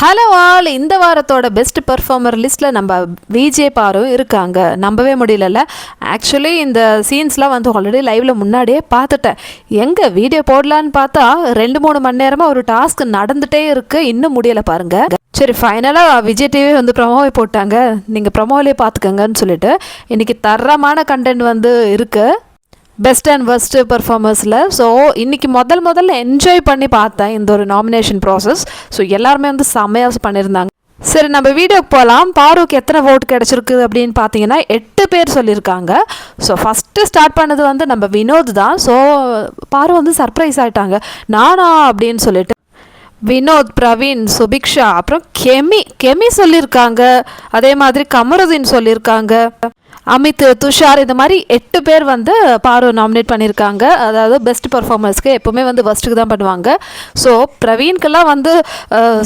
Hello all. இந்த வாரத்தோட best performer லிஸ்ட்டில் நம்ம விஜே பாரு இருக்காங்க. நம்பவே முடியலல்ல. ஆக்சுவலி இந்த சீன்ஸ்லாம் வந்து ஆல்ரெடி லைவ்ல முன்னாடியே பார்த்துட்டேன். எங்கே வீடியோ போடலான்னு பார்த்தா ரெண்டு மூணு மணி நேரமாக ஒரு டாஸ்க் நடந்துகிட்டே இருக்குது இன்னும் முடியலை பாருங்க. சரி ஃபைனலாக விஜய் டிவி வந்து ப்ரொமோவை போட்டாங்க. நீங்கள் ப்ரொமோவிலே பார்த்துக்கங்கன்னு சொல்லிட்டு இன்றைக்கி தரமான கண்டென்ட் வந்து இருக்குது பெஸ்ட் அண்ட் ஒர்ஸ்ட்டு பெர்ஃபார்மர்ஸில் ஸோ இன்றைக்கி முதல் முதல்ல என்ஜாய் பண்ணி பார்த்தேன் இந்த ஒரு நாமினேஷன் ப்ராசஸ் ஸோ எல்லாருமே வந்து செம்மையாக பண்ணியிருந்தாங்க. சரி நம்ம வீடியோக்கு போகலாம் பாருவுக்கு எத்தனை ஓட் கிடச்சிருக்கு அப்படின்னு பார்த்தீங்கன்னா எட்டு பேர் சொல்லியிருக்காங்க. ஸோ ஃபஸ்ட்டு ஸ்டார்ட் பண்ணது வந்து நம்ம வினோத் தான். ஸோ பாரு வந்து சர்ப்ரைஸ் ஆகிட்டாங்க நானா அப்படின்னு சொல்லிட்டு. வினோத் பிரவீன் சுபிக்ஷா அப்புறம் கெமி கெமி சொல்லியிருக்காங்க அதே மாதிரி கமருதீன் சொல்லியிருக்காங்க அமித் துஷார் இந்த மாதிரி எட்டு பேர் வந்து பாரு நாமினேட் பண்ணியிருக்காங்க அதாவது பெஸ்ட் பர்ஃபார்மர்ஸ்க்கு எப்போவுமே வந்து ஃபஸ்ட்டுக்கு தான் பண்ணுவாங்க. ஸோ பிரவீன்க்கெல்லாம் வந்து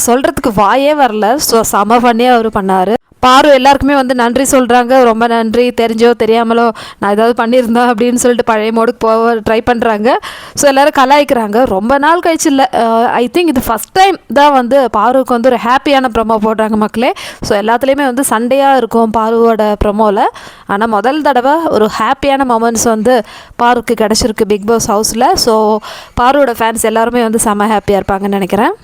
சொல்கிறதுக்கு வாயே வரல. ஸோ சம பண்ணியே அவர் பண்ணார். பாரு எல்லாருக்குமே வந்து நன்றி சொல்கிறாங்க ரொம்ப நன்றி. தெரிஞ்சோ தெரியாமலோ நான் ஏதாவது பண்ணியிருந்தேன் அப்படின்னு சொல்லிட்டு பழைய மோடுக்கு போக ட்ரை பண்ணுறாங்க ஸோ எல்லோரும் கலாய்க்கிறாங்க. ரொம்ப நாள் கழிச்சு இல்லை. ஐ திங்க் இது ஃபஸ்ட் டைம் தான் வந்து பாருவுக்கு வந்து ஒரு ஹாப்பியான ப்ரமோ போடுறாங்க மக்களே. ஸோ எல்லாத்துலேயுமே வந்து சண்டையாக இருக்கும் பாருவோட ப்ரமோவில் ஆனால் முதல் தடவை ஒரு ஹாப்பியான மொமெண்ட்ஸ் வந்து பாருக்கு கிடச்சிருக்கு பிக் பாஸ் ஹவுஸில் ஸோ பாருவோட ஃபேன்ஸ் எல்லாருமே வந்து செம்ம ஹாப்பியாக இருப்பாங்கன்னு நினைக்கிறேன்.